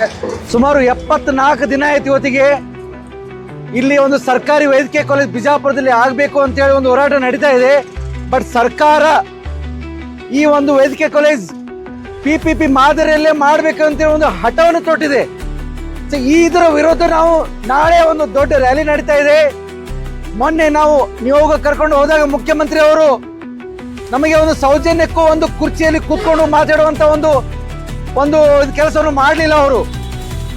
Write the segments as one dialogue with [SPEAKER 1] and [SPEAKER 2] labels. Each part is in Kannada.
[SPEAKER 1] ಸುಮಾರು ಎಪ್ಪತ್ನಾಲ್ಕು ದಿನ ಆಯ್ತು ಇವತ್ತಿಗೆ. ಇಲ್ಲಿ ಒಂದು ಸರ್ಕಾರಿ ವೈದ್ಯಕೀಯ ಕಾಲೇಜ್ ಬಿಜಾಪುರದಲ್ಲಿ ಆಗಬೇಕು ಅಂತ ಹೇಳಿ ಒಂದು ಹೋರಾಟ ನಡೀತಾ ಇದೆ. ಬಟ್ ಸರ್ಕಾರ ಈ ಒಂದು ವೈದ್ಯಕೀಯ ಕಾಲೇಜ್ ಪಿ ಪಿ ಪಿ ಮಾದರಿಯಲ್ಲೇ ಮಾಡಬೇಕು ಅಂತೇಳಿ ಒಂದು ಹಠವನ್ನು ತೊಟ್ಟಿದೆ. ಸೊ ಈ ಇದರ ವಿರುದ್ಧ ನಾವು ನಾಳೆ ಒಂದು ದೊಡ್ಡ ರ್ಯಾಲಿ ನಡೀತಾ ಇದೆ. ಮೊನ್ನೆ ನಾವು ನಿಯೋಗ ಕರ್ಕೊಂಡು ಹೋದಾಗ ಮುಖ್ಯಮಂತ್ರಿ ಅವರು ನಮಗೆ ಒಂದು ಸೌಜನ್ಯಕ್ಕೂ ಒಂದು ಕುರ್ಚಿಯಲ್ಲಿ ಕೂತ್ಕೊಂಡು ಮಾತಾಡುವಂತ ಒಂದು ಒಂದು ಕೆಲಸವನ್ನು ಮಾಡಲಿಲ್ಲ ಅವರು.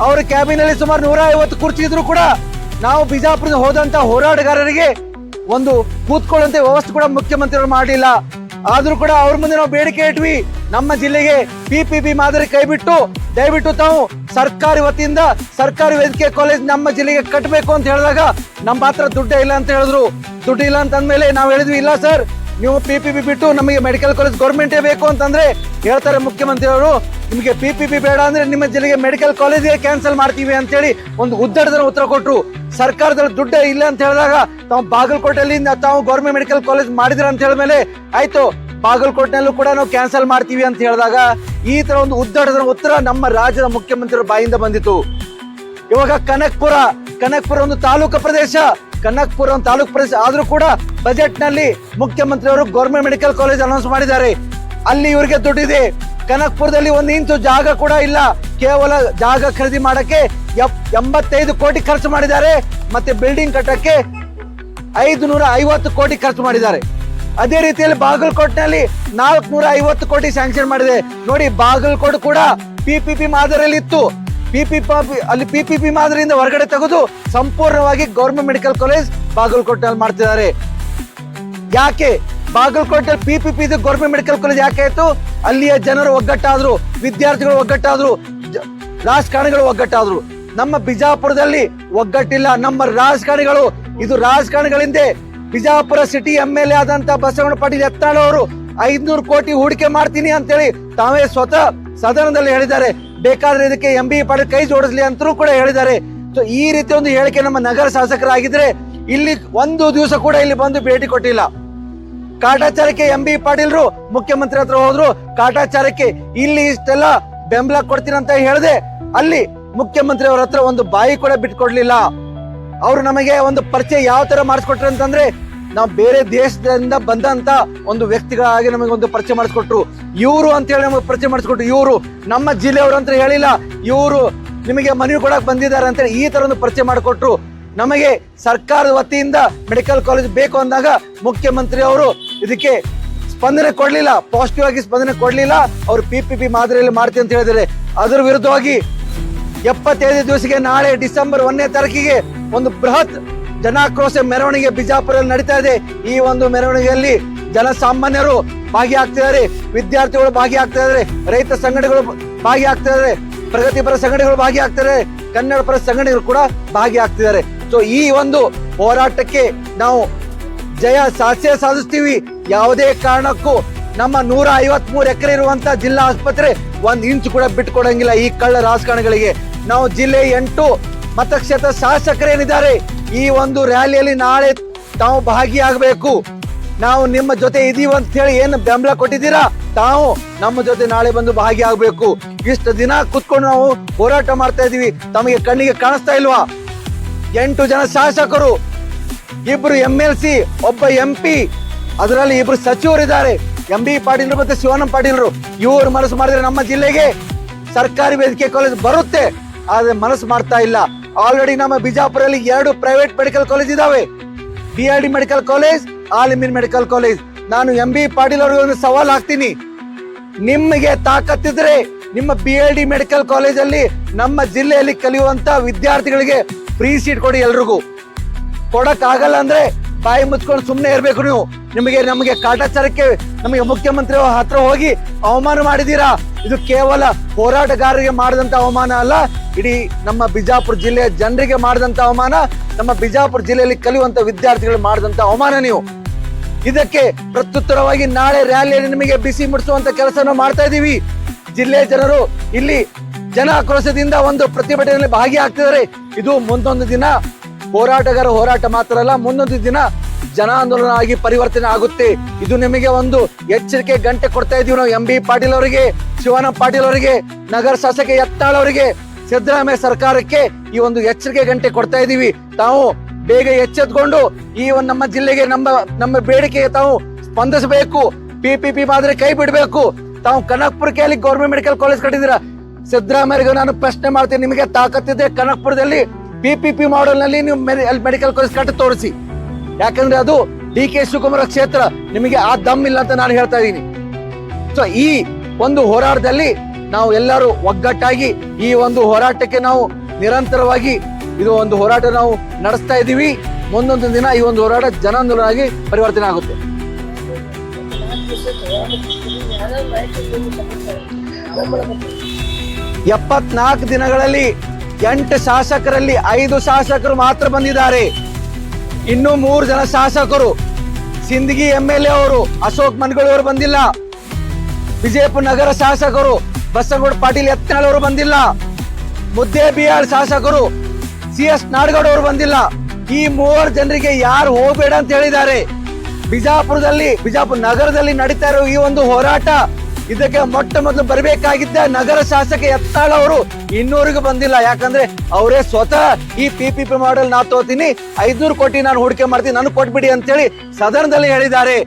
[SPEAKER 1] ಅವರ ಕ್ಯಾಬಿನಲ್ಲಿ ಸುಮಾರು ನೂರ ಐವತ್ತು ಕುರ್ಚಿ ಇದ್ರು ಕೂಡ ನಾವು ಬಿಜಾಪುರದ ಹೋದಂತ ಹೋರಾಟಗಾರರಿಗೆ ಒಂದು ಕೂತ್ಕೊಳ್ಳುವಂತ ವ್ಯವಸ್ಥೆ ಕೂಡ ಮುಖ್ಯಮಂತ್ರಿಗಳು ಮಾಡಲಿಲ್ಲ. ಆದ್ರೂ ಕೂಡ ಅವ್ರ ಮುಂದೆ ನಾವು ಬೇಡಿಕೆ ಇಟ್ವಿ. ನಮ್ಮ ಜಿಲ್ಲೆಗೆ ಪಿ ಪಿ ಬಿ ಮಾದರಿ ಕೈಬಿಟ್ಟು ದಯವಿಟ್ಟು ತಾವು ಸರ್ಕಾರಿ ವತಿಯಿಂದ ಸರ್ಕಾರಿ ವೈದ್ಯಕೀಯ ಕಾಲೇಜ್ ನಮ್ಮ ಜಿಲ್ಲೆಗೆ ಕಟ್ಟಬೇಕು ಅಂತ ಹೇಳಿದಾಗ ನಮ್ಮ ಹತ್ರ ದುಡ್ಡೇ ಇಲ್ಲ ಅಂತ ಹೇಳಿದ್ರು. ದುಡ್ಡು ಇಲ್ಲ ಅಂತ ಅಂದ್ಮೇಲೆ ನಾವು ಹೇಳಿದ್ವಿ, ಇಲ್ಲ ಸರ್ ನೀವು ಪಿ ಪಿ ಬಿ ಬಿಟ್ಟು ನಮಗೆ ಮೆಡಿಕಲ್ ಕಾಲೇಜ್ ಗೌರ್ಮೆಂಟೇ ಬೇಕು ಅಂತಂದ್ರೆ ಹೇಳ್ತಾರೆ ಮುಖ್ಯಮಂತ್ರಿಯವರು, ನಿಮಗೆ ಪಿ ಪಿ ಬಿ ಬೇಡ ಅಂದ್ರೆ ನಿಮ್ಮ ಜಿಲ್ಲೆಗೆ ಮೆಡಿಕಲ್ ಕಾಲೇಜಿಗೆ ಕ್ಯಾನ್ಸಲ್ ಮಾಡ್ತೀವಿ ಅಂತೇಳಿ ಒಂದು ಉದ್ದಡದ ಉತ್ತರ ಕೊಟ್ಟರು ಸರ್ಕಾರದಲ್ಲಿ ದುಡ್ಡೇ ಇಲ್ಲ ಅಂತ ಹೇಳಿದಾಗ ತಾವು ಬಾಗಲಕೋಟೆಯಲ್ಲಿ ತಾವು ಗೌರ್ಮೆಂಟ್ ಮೆಡಿಕಲ್ ಕಾಲೇಜ್ ಮಾಡಿದ್ರ ಅಂತ ಹೇಳಿದ್ಮೇಲೆ ಆಯ್ತು, ಬಾಗಲಕೋಟೆನಲ್ಲೂ ಕೂಡ ನಾವು ಕ್ಯಾನ್ಸಲ್ ಮಾಡ್ತೀವಿ ಅಂತ ಹೇಳಿದಾಗ ಈ ತರ ಒಂದು ಉದ್ದಡದ ಉತ್ತರ ನಮ್ಮ ರಾಜ್ಯದ ಮುಖ್ಯಮಂತ್ರಿಗಳ ಬಾಯಿಂದ ಬಂದಿತ್ತು. ಇವಾಗ ಕನಕ್ಪುರ ಕನಕ್ಪುರ ಒಂದು ತಾಲೂಕು ಪ್ರದೇಶ. ಕನಕ್ಪುರ ತಾಲೂಕು ಪ್ರದೇಶ ಆದರೂ ಕೂಡ ಬಜೆಟ್ನಲ್ಲಿ ಮುಖ್ಯಮಂತ್ರಿ ಗೌರ್ಮೆಂಟ್ ಮೆಡಿಕಲ್ ಕಾಲೇಜ್ ಅನೌನ್ಸ್ ಮಾಡಿದ್ದಾರೆ. ಅಲ್ಲಿ ಇವರಿಗೆ ದುಡ್ಡಿದೆ. ಕನಕ್ಪುರದಲ್ಲಿ ಒಂದು ಇಂಚು ಜಾಗ ಕೂಡ ಇಲ್ಲ. ಕೇವಲ ಜಾಗ ಖರೀದಿ ಮಾಡಕ್ಕೆ ಎಂಬತ್ತೈದು ಕೋಟಿ ಖರ್ಚು ಮಾಡಿದ್ದಾರೆ. ಮತ್ತೆ ಬಿಲ್ಡಿಂಗ್ ಕಟ್ಟಕ್ಕೆ ಐದು ನೂರ ಐವತ್ತು ಕೋಟಿ ಖರ್ಚು ಮಾಡಿದ್ದಾರೆ. ಅದೇ ರೀತಿಯಲ್ಲಿ ಬಾಗಲಕೋಟ್ನಲ್ಲಿ ನಾಲ್ಕುನೂರ ಐವತ್ತು ಕೋಟಿ ಸ್ಯಾಂಕ್ಷನ್ ಮಾಡಿದೆ. ನೋಡಿ, ಬಾಗಲಕೋಟ್ ಕೂಡ ಪಿ ಪಿ ಪಿ ಮಾದರಿಯಲ್ಲಿ ಇತ್ತು ಪಿ ಪಿ ಅಲ್ಲಿ ಪಿ ಪಿ ಪಿ ಮಾದರಿಯಿಂದ ಹೊರಗಡೆ ತೆಗೆದು ಸಂಪೂರ್ಣವಾಗಿ ಗೌರ್ಮೆಂಟ್ ಮೆಡಿಕಲ್ ಕಾಲೇಜ್ ಬಾಗಲಕೋಟೆಯಲ್ಲಿ ಮಾಡ್ತಿದ್ದಾರೆ. ಯಾಕೆ? Bagalkote P P P government medical college ಯಾಕೆ ಆಯ್ತು? ಅಲ್ಲಿಯ ಜನರು ಒಗ್ಗಟ್ಟಾದ್ರು, ವಿದ್ಯಾರ್ಥಿಗಳು ಒಗ್ಗಟ್ಟಾದ್ರು ರಾಜಕಾರಣಿಗಳು ಒಗ್ಗಟ್ಟಾದ್ರು. ನಮ್ಮ ಬಿಜಾಪುರದಲ್ಲಿ ಒಗ್ಗಟ್ಟಿಲ್ಲ. ನಮ್ಮ ರಾಜಕಾರಣಿಗಳು, ಇದು ರಾಜಕಾರಣಿಗಳಿಂದೆ Bijapur city M L A ಆದಂತ ಬಸವಣ್ಣ ಪಾಟೀಲ್ ಯತ್ನಾಳ್ ಅವರು ಐದ್ನೂರು ಕೋಟಿ ಹೂಡಿಕೆ ಮಾಡ್ತೀನಿ ಅಂತೇಳಿ ತಾವೇ ಸ್ವತಃ ಸದನದಲ್ಲಿ ಹೇಳಿದ್ದಾರೆ. ಬೇಕಾದ್ರೆ ಇದಕ್ಕೆ ಎಂ ಬಿ ಪಾಟೀಲ್ ಕೈ ಜೋಡಿಸ್ಲಿ ಅಂತಲೂ ಕೂಡ ಹೇಳಿದ್ದಾರೆ. ಸೊ ಈ ರೀತಿ ಒಂದು ಹೇಳಿಕೆ ನಮ್ಮ ನಗರ ಶಾಸಕರಾಗಿದ್ರೆ ಇಲ್ಲಿ ಒಂದು ದಿವಸ ಕೂಡ ಇಲ್ಲಿ ಬಂದು ಭೇಟಿ ಕೊಟ್ಟಿಲ್ಲ. ಕಾಟಾಚಾರಕ್ಕೆ ಎಂ ಬಿ ಪಾಟೀಲ್ರು, ಮುಖ್ಯಮಂತ್ರಿ ಹತ್ರ ಹೋದ್ರು, ಕಾಟಾಚಾರಕ್ಕೆ ಇಲ್ಲಿ ಇಷ್ಟೆಲ್ಲ ಬೆಂಬಲ ಕೊಡ್ತೀನಿ ಅಂತ ಹೇಳಿದೆ, ಅಲ್ಲಿ ಮುಖ್ಯಮಂತ್ರಿ ಅವರ ಹತ್ರ ಒಂದು ಬಾಯಿ ಕೂಡ ಬಿಟ್ಕೊಡ್ಲಿಲ್ಲ. ಅವರು ನಮಗೆ ಒಂದು ಪರಿಚಯ ಯಾವ ತರ ಮಾಡಿಸ್ಕೊಟ್ರಿ ಅಂತಂದ್ರೆ ನಾವು ಬೇರೆ ದೇಶದಿಂದ ಬಂದಂತ ಒಂದು ವ್ಯಕ್ತಿಗಳಾಗಿ ನಮಗೆ ಒಂದು ಪರಿಚಯ ಮಾಡಿಸ್ಕೊಟ್ರು. ಇವರು ಅಂತ ಹೇಳಿ ನಮಗೆ ಪರಿಚಯ ಮಾಡಿಸ್ಕೊಟ್ರು. ಇವರು ನಮ್ಮ ಜಿಲ್ಲೆಯವರು ಅಂತ ಹೇಳಿಲ್ಲ. ಇವರು ನಿಮಗೆ ಮನವಿ ಕೊಡಕ್ ಬಂದಿದ್ದಾರೆ ಅಂತ ಈ ತರ ಒಂದು ಪರಿಚಯ ಮಾಡಿಕೊಟ್ರು. ನಮಗೆ ಸರ್ಕಾರದ ವತಿಯಿಂದ ಮೆಡಿಕಲ್ ಕಾಲೇಜ್ ಬೇಕು ಅಂದಾಗ ಮುಖ್ಯಮಂತ್ರಿ ಅವರು ಇದಕ್ಕೆ ಸ್ಪಂದನೆ ಕೊಡಲಿಲ್ಲ. ಪಾಸಿಟಿವ್ ಆಗಿ ಸ್ಪಂದನೆ ಕೊಡಲಿಲ್ಲ. ಅವರು ಪಿ ಪಿ ಪಿ ಮಾದರಿಯಲ್ಲಿ ಮಾಡ್ತೀವಿ ಅಂತ ಹೇಳಿದರೆ ಅದರ ವಿರುದ್ಧವಾಗಿ ಎಪ್ಪತ್ತೈದು ದಿವಸಕ್ಕೆ ನಾಳೆ ಡಿಸೆಂಬರ್ ಒಂದನೇ ತಾರೀಕಿಗೆ ಒಂದು ಬೃಹತ್ ಜನಾಕ್ರೋಶ ಮೆರವಣಿಗೆ ಬಿಜಾಪುರಲ್ಲಿ ನಡೀತಾ ಇದೆ. ಈ ಒಂದು ಮೆರವಣಿಗೆಯಲ್ಲಿ ಜನಸಾಮಾನ್ಯರು ಭಾಗಿಯಾಗ್ತಿದ್ದಾರೆ. ವಿದ್ಯಾರ್ಥಿಗಳು ಭಾಗಿಯಾಗ್ತಿದ್ದಾರೆ. ರೈತ ಸಂಘಟನೆಗಳು ಭಾಗಿಯಾಗ್ತಿದ್ದಾರೆ. ಪ್ರಗತಿಪರ ಸಂಘಟನೆಗಳು ಭಾಗಿಯಾಗ್ತಾರೆ ಕನ್ನಡ ಪರ ಸಂಘಟನೆಗಳು ಕೂಡ ಭಾಗಿಯಾಗ್ತಿದ್ದಾರೆ. ಸೊ ಈ ಒಂದು ಹೋರಾಟಕ್ಕೆ ನಾವು ಜಯ ಸಾಧ್ಯ ಸಾಧಿಸ್ತೀವಿ. ಯಾವುದೇ ಕಾರಣಕ್ಕೂ ನಮ್ಮ ನೂರ ಐವತ್ ಮೂರು ಎಕರೆ ಇರುವಂತ ಜಿಲ್ಲಾ ಆಸ್ಪತ್ರೆ ಒಂದ್ ಇಂಚು ಕೂಡ ಬಿಟ್ಕೊಡಂಗಿಲ್ಲ ಈ ಕಳ್ಳ ರಾಜಕಾರಣಿಗಳಿಗೆ. ನಾವು ಜಿಲ್ಲೆ ಎಂಟು ಮತಕ್ಷೇತ್ರ ಶಾಸಕರೇನಿದ್ದಾರೆ. ಈ ಒಂದು ರ್ಯಾಲಿಯಲ್ಲಿ ನಾಳೆ ತಾವು ಭಾಗಿಯಾಗಬೇಕು. ನಾವು ನಿಮ್ಮ ಜೊತೆ ಇದೀವಿ ಅಂತ ಹೇಳಿ ಏನು ಬೆಂಬಲ ಕೊಟ್ಟಿದ್ದೀರಾ? ತಾವು ನಮ್ಮ ಜೊತೆ ನಾಳೆ ಬಂದು ಭಾಗಿಯಾಗಬೇಕು. ಇಷ್ಟು ದಿನ ಕುತ್ಕೊಂಡು ನಾವು ಹೋರಾಟ ಮಾಡ್ತಾ ಇದೀವಿ. ತಮಗೆ ಕಣ್ಣಿಗೆ ಕಾಣಿಸ್ತಾ ಇಲ್ವಾ? ಎಂಟು ಜನ ಶಾಸಕರು, ಇಬ್ರು ಎಂ ಎಲ್ ಸಿ ಒಬ್ಬ ಎಂ ಪಿ ಅದರಲ್ಲಿ ಇಬ್ರು ಸಚಿವರಿದ್ದಾರೆ. ಎಂ ಬಿ ಪಾಟೀಲ್ರು ಮತ್ತೆ ಶಿವಾನಂದ ಪಾಟೀಲ್ರು. ಇವರು ಮನಸ್ಸು ಮಾಡಿದ್ರೆ ನಮ್ಮ ಜಿಲ್ಲೆಗೆ ಸರ್ಕಾರಿ ವೇದಿಕೆ ಕಾಲೇಜ್ ಬರುತ್ತೆ. ಆದ್ರೆ ಮನಸ್ಸು ಮಾಡ್ತಾ ಇಲ್ಲ. ಆಲ್ರೆಡಿ ನಮ್ಮ ಬಿಜಾಪುರಲ್ಲಿ ಎರಡು ಪ್ರೈವೇಟ್ ಮೆಡಿಕಲ್ ಕಾಲೇಜ್ ಇದಾವೆ. B R D medical college Alameen medical college ನಾನು ಎಂ ಬಿ ಪಾಟೀಲ್ ಅವರಿಗೆ ಒಂದು ಸವಾಲ್ ಹಾಕ್ತೀನಿ. ನಿಮಗೆ ತಾಕತ್ತಿದ್ರೆ ನಿಮ್ಮ ಬಿ ಎಲ್ ಡಿ ಮೆಡಿಕಲ್ ಕಾಲೇಜಲ್ಲಿ ನಮ್ಮ ಜಿಲ್ಲೆಯಲ್ಲಿ ಕಲಿಯುವಂತ ವಿದ್ಯಾರ್ಥಿಗಳಿಗೆ ಫ್ರೀ ಸೀಟ್ ಕೊಡಿ ಎಲ್ರಿಗೂ. ಕೊಡಕ್ ಆಗಲ್ಲ ಅಂದ್ರೆ ಬಾಯಿ ಮುಚ್ಕೊಂಡು ಸುಮ್ಮನೆ ಇರ್ಬೇಕು ನೀವು. ನಿಮಗೆ ನಮಗೆ ಕಾಟಾಚಾರಕ್ಕೆ ನಮಗೆ ಮುಖ್ಯಮಂತ್ರಿ ಹತ್ರ ಹೋಗಿ ಅವಮಾನ ಮಾಡಿದೀರಾ? ಇದು ಕೇವಲ ಹೋರಾಟಗಾರರಿಗೆ ಮಾಡಿದಂತ ಅವಮಾನ ಅಲ್ಲ, ಇಡೀ ನಮ್ಮ ಬಿಜಾಪುರ ಜಿಲ್ಲೆಯ ಜನರಿಗೆ ಮಾಡಿದಂತ ಅವಮಾನ, ನಮ್ಮ ಬಿಜಾಪುರ ಜಿಲ್ಲೆಯಲ್ಲಿ ಕಲಿಯುವಂತ ವಿದ್ಯಾರ್ಥಿಗಳು ಮಾಡಿದಂತ ಅವಮಾನ ನೀವು. ಇದಕ್ಕೆ ಪ್ರತ್ಯುತ್ತರವಾಗಿ ನಾಳೆ ರ್ಯಾಲಿಯಲ್ಲಿ ನಿಮಗೆ ಬಿಸಿ ಮುಡಿಸುವಂತ ಕೆಲಸ ಮಾಡ್ತಾ ಇದ್ದೀವಿ. ಜಿಲ್ಲೆಯ ಜನರು ಇಲ್ಲಿ ಜನ ಆಕ್ರೋಶದಿಂದ ಒಂದು ಪ್ರತಿಭಟನೆಯಲ್ಲಿ ಭಾಗಿಯಾಗ್ತಿದ್ದಾರೆ. ಇದು ಮುಂದೊಂದು ದಿನ. ಹೋರಾಟಗಾರ ಹೋರಾಟ ಮಾತ್ರ ಅಲ್ಲ, ಮುಂದೊಂದು ದಿನ ಜನ ಆಂದೋಲನ ಆಗಿ ಪರಿವರ್ತನೆ ಆಗುತ್ತೆ. ಇದು ನಿಮಗೆ ಒಂದು ಎಚ್ಚರಿಕೆ ಗಂಟೆ ಕೊಡ್ತಾ ಇದೀವಿ ನಾವು ಎಂ ಬಿ ಪಾಟೀಲ್ ಅವರಿಗೆ ಶಿವಾನಂದ ಪಾಟೀಲ್ ಅವರಿಗೆ, ನಗರ ಶಾಸಕ ಯತ್ನಾಳ್ ಅವರಿಗೆ, ಸಿದ್ದರಾಮಯ್ಯ ಸರ್ಕಾರಕ್ಕೆ ಈ ಒಂದು ಎಚ್ಚರಿಕೆ ಗಂಟೆ ಕೊಡ್ತಾ ಇದೀವಿ. ತಾವು ಬೇಗ ಎಚ್ಚೆತ್ಕೊಂಡು ಈ ಒಂದು ನಮ್ಮ ಜಿಲ್ಲೆಗೆ ನಮ್ಮ ನಮ್ಮ ಬೇಡಿಕೆಗೆ ತಾವು ಸ್ಪಂದಿಸಬೇಕು. ಪಿ ಪಿ ಪಿ ಮಾದರಿ ಕೈ ಬಿಡಬೇಕು. ತಾವು ಕನಕಪುರಕ್ಕೆ ಗೌರ್ಮೆಂಟ್ ಮೆಡಿಕಲ್ ಕಾಲೇಜ್ ಕಟ್ಟಿದ್ದೀರಾ? ಸಿದ್ದರಾಮಯ್ಯಗೆ ನಾನು ಪ್ರಶ್ನೆ ಮಾಡ್ತೀನಿ, ನಿಮಗೆ ತಾಕತ್ತಿದೆ ಕನಕಪುರದಲ್ಲಿ ಪಿ ಪಿ ಪಿ ಮಾಡೆಲ್ನಲ್ಲಿ ನೀವು ಮೆಡಿಕಲ್ ಕಾಲೇಜ್ ಕಟ್ಟಿ ತೋರಿಸಿ. ಯಾಕಂದ್ರೆ ಅದು ಡಿ ಕೆ ಶಿವಕುಮಾರ ಕ್ಷೇತ್ರ ನಿಮಗೆ ಆ ದಮ್ ಇಲ್ಲ ಅಂತ ನಾನು ಹೇಳ್ತಾ ಇದ್ದೀನಿ. ಸೊ ಈ ಒಂದು ಹೋರಾಟದಲ್ಲಿ ನಾವು ಎಲ್ಲರೂ ಒಗ್ಗಟ್ಟಾಗಿ ಈ ಒಂದು ಹೋರಾಟಕ್ಕೆ ನಾವು ನಿರಂತರವಾಗಿ ಇದು ಒಂದು ಹೋರಾಟ ನಾವು ನಡೆಸ್ತಾ ಇದ್ದೀವಿ. ಮುಂದೊಂದು ದಿನ ಈ ಒಂದು ಹೋರಾಟ ಜನಾಂದೋಲನ ಪರಿವರ್ತನೆ ಆಗುತ್ತೆ. ಎಪ್ಪತ್ನಾಲ್ಕು ದಿನಗಳಲ್ಲಿ ಎಂಟು ಶಾಸಕರಲ್ಲಿ ಐದು ಶಾಸಕರು ಮಾತ್ರ ಬಂದಿದ್ದಾರೆ. ಇನ್ನು ಮೂರು ಜನ ಶಾಸಕರು, ಸಿಂದಗಿ ಎಂ ಎಲ್ ಎ ಅವರು, ಅಶೋಕ್ ಮನ್ಗಳವರು ಬಂದಿಲ್ಲ. ವಿಜಯಪುರ ನಗರ ಶಾಸಕರು ಬಸನಗೌಡ ಪಾಟೀಲ್ ಯತ್ನಾಳ್ ಅವರು ಬಂದಿಲ್ಲ. ಮುದ್ದೆ ಬಿಹಾರ್ ಶಾಸಕರು, ಸಿ ಎಸ್ ನಾಡಗೌಡ ಬಂದಿಲ್ಲ. ಈ ಮೂವರು ಜನರಿಗೆ ಯಾರು ಹೋಗಬೇಡ ಅಂತ ಹೇಳಿದ್ದಾರೆ. ಬಿಜಾಪುರದಲ್ಲಿ, ಬಿಜಾಪುರ ನಗರದಲ್ಲಿ ನಡೀತಾ ಇರೋ ಈ ಒಂದು ಹೋರಾಟ ಇದಕ್ಕೆ ಮೊಟ್ಟ ಮೊದಲು ಬರಬೇಕಾಗಿದ್ದ ನಗರ ಶಾಸಕ ಎತ್ತಾಳ ಅವರು ಇನ್ನೂರಿಗೂ ಬಂದಿಲ್ಲ. ಯಾಕಂದ್ರೆ ಅವರೇ ಸ್ವತಃ ಈ ಪಿ ಪಿ ಪಿ ಮಾಡೆಲ್ ನಾ ತೋತೀನಿ, ಐದ್ನೂರು ಕೋಟಿ ನಾನು ಹೂಡಿಕೆ ಮಾಡ್ತೀನಿ, ನನಗೆ ಕೊಟ್ಬಿಡಿ ಅಂತೇಳಿ ಸದನದಲ್ಲಿ ಹೇಳಿದ್ದಾರೆ.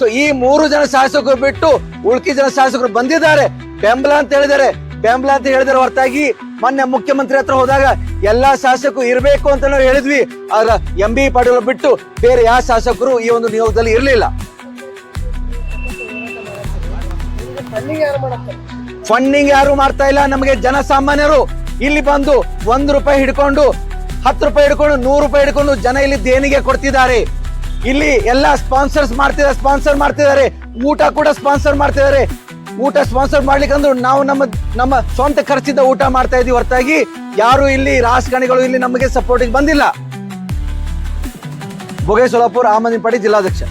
[SPEAKER 1] ಸೊ ಈ ಮೂರು ಜನ ಶಾಸಕರು ಬಿಟ್ಟು ಉಳ್ಕಿ ಜನ ಶಾಸಕರು ಬಂದಿದ್ದಾರೆ. ಬೆಂಬಲ ಅಂತ ಹೇಳಿದ್ದಾರೆ. ಬೆಂಬಲ ಅಂತ ಹೇಳಿದ್ರೆ ಹೊರತಾಗಿ ಮೊನ್ನೆ ಮುಖ್ಯಮಂತ್ರಿ ಹತ್ರ ಹೋದಾಗ ಎಲ್ಲಾ ಶಾಸಕರು ಇರಬೇಕು ಅಂತ ನಾವು ಹೇಳಿದ್ವಿ. ಆದ್ರೆ ಎಂ ಬಿ ಪಾಟೀಲ್ ಬಿಟ್ಟು ಬೇರೆ ಯಾವ ಶಾಸಕರು ಈ ಒಂದು ನಿಯೋಗದಲ್ಲಿ ಇರಲಿಲ್ಲ. ಫಂಡಿಂಗ್ ಯಾರು ಮಾಡ್ತಾ ಇಲ್ಲ? ನಮಗೆ ಜನಸಾಮಾನ್ಯರು ಇಲ್ಲಿ ಬಂದು ಒಂದ್ ರೂಪಾಯಿ ಹಿಡ್ಕೊಂಡು, ಹತ್ತು ರೂಪಾಯಿ ಹಿಡ್ಕೊಂಡು, ನೂರು ರೂಪಾಯಿ ಹಿಡ್ಕೊಂಡು ಜನ ಇಲ್ಲಿ ದೇಣಿಗೆ ಕೊಡ್ತಿದ್ದಾರೆ. ಇಲ್ಲಿ ಎಲ್ಲ ಸ್ಪಾನ್ಸರ್ಸ್ ಮಾಡ್ತಿದ್ದಾರೆ ಸ್ಪಾನ್ಸರ್ ಮಾಡ್ತಿದ್ದಾರೆ. ಊಟ ಕೂಡ ಸ್ಪಾನ್ಸರ್ ಮಾಡ್ತಿದ್ದಾರೆ. ಊಟ ಸ್ಪಾನ್ಸರ್ ಮಾಡ್ಲಿಕ್ಕೆ ಅಂದ್ರು ನಾವು ನಮ್ಮ ನಮ್ಮ ಸ್ವಂತ ಖರ್ಚಿಂದ ಊಟ ಮಾಡ್ತಾ ಇದೀವಿ. ಹೊರತಾಗಿ ಯಾರು ಇಲ್ಲಿ ರಾಜಕಾರಣಿಗಳು ಇಲ್ಲಿ ನಮಗೆ ಸಪೋರ್ಟಿಗೆ ಬಂದಿಲ್ಲ. ಸೋಲಾಪುರ್ ಆಮದಿನ ಪಡಿ ಜಿಲ್ಲಾಧ್ಯಕ್ಷ.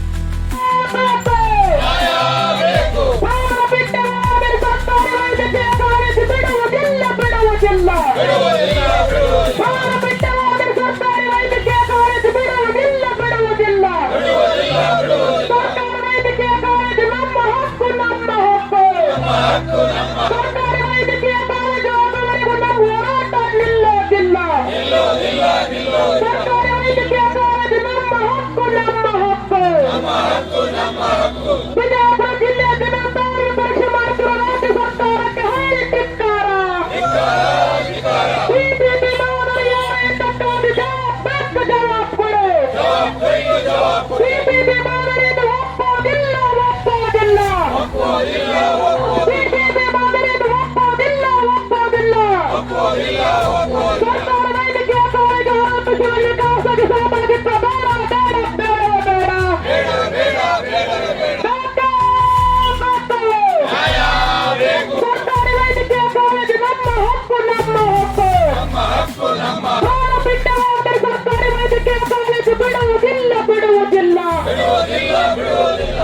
[SPEAKER 1] ಬಿಡುವುದಿಲ್ಲ ಬಿಡುವುದಿಲ್ಲ